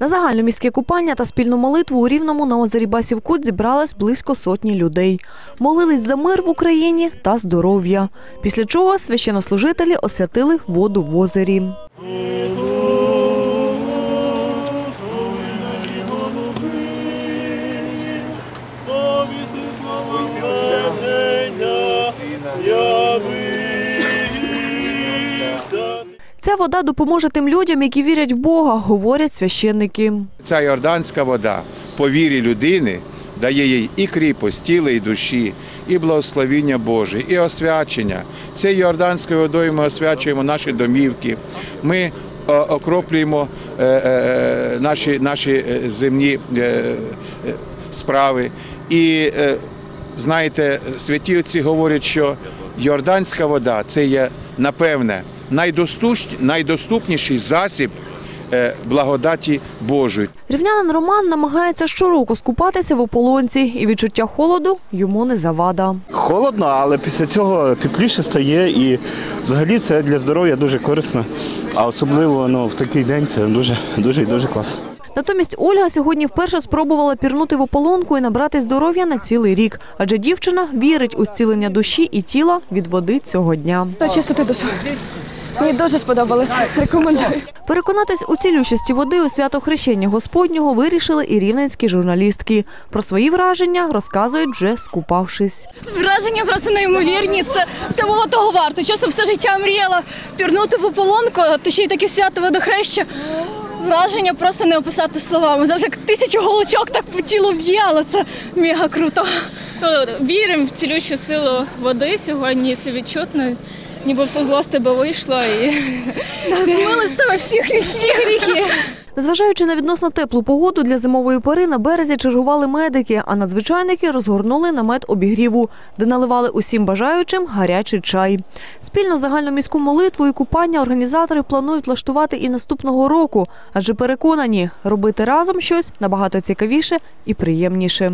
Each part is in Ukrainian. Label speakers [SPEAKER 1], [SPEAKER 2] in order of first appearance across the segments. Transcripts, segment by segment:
[SPEAKER 1] На загальноміське купання та спільну молитву у Рівному на озері Басівкут зібралось близько сотні людей. Молились за мир в Україні та здоров'я. Після чого священнослужителі освятили воду в озері. Ця вода допоможе тим людям, які вірять в Бога, говорять священники.
[SPEAKER 2] Ця йорданська вода по вірі людини дає їй і кріпость тіла і душі, і благословіння Боже, і освячення. Цією йорданською водою ми освячуємо наші домівки. Ми е, окроплюємо е, е, наші, наші земні справи. І знаєте, святі отці говорять, що йорданська вода це є, напевне, найдоступніший засіб е, благодаті Божої.
[SPEAKER 1] Рівнянин Роман намагається щороку скупатися в ополонці, і відчуття холоду йому не завада.
[SPEAKER 3] Холодно, але після цього тепліше стає і взагалі це для здоров'я дуже корисно. А особливо ну, в такий день це дуже дуже і дуже класно.
[SPEAKER 1] Натомість Ольга сьогодні вперше спробувала пірнути в ополонку і набрати здоров'я на цілий рік, адже дівчина вірить у зцілення душі і тіла від води цього дня.
[SPEAKER 4] Та чистити душу. Мені дуже сподобалось. Рекомендую.
[SPEAKER 1] Переконатись у цілющості води у свято хрещення Господнього вирішили і рівненські журналістки. Про свої враження розказують вже скупавшись.
[SPEAKER 4] Враження просто неймовірні. Це, це було того варто. Чесно, все життя мріяла пірнути в ополонку, та ще й таке свято водохреща. Враження просто не описати словами. Зараз як тисячу голочок так по тілу б'є, але це мега круто.
[SPEAKER 5] Віримо в цілющу силу води сьогодні. Це відчутно. Ніби все зло з тебе вийшло і
[SPEAKER 4] Змили з себе всі гріхи. Всі гріхи.
[SPEAKER 1] Незважаючи на відносно теплу погоду для зимової пори на березі чергували медики, а надзвичайники розгорнули намет обігріву, де наливали усім бажаючим гарячий чай. Спільно загальноміську молитву і купання організатори планують влаштувати і наступного року, адже переконані, робити разом щось набагато цікавіше і приємніше.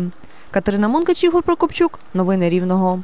[SPEAKER 1] Катерина Монкач, Ігор Прокопчук. Новини Рівного.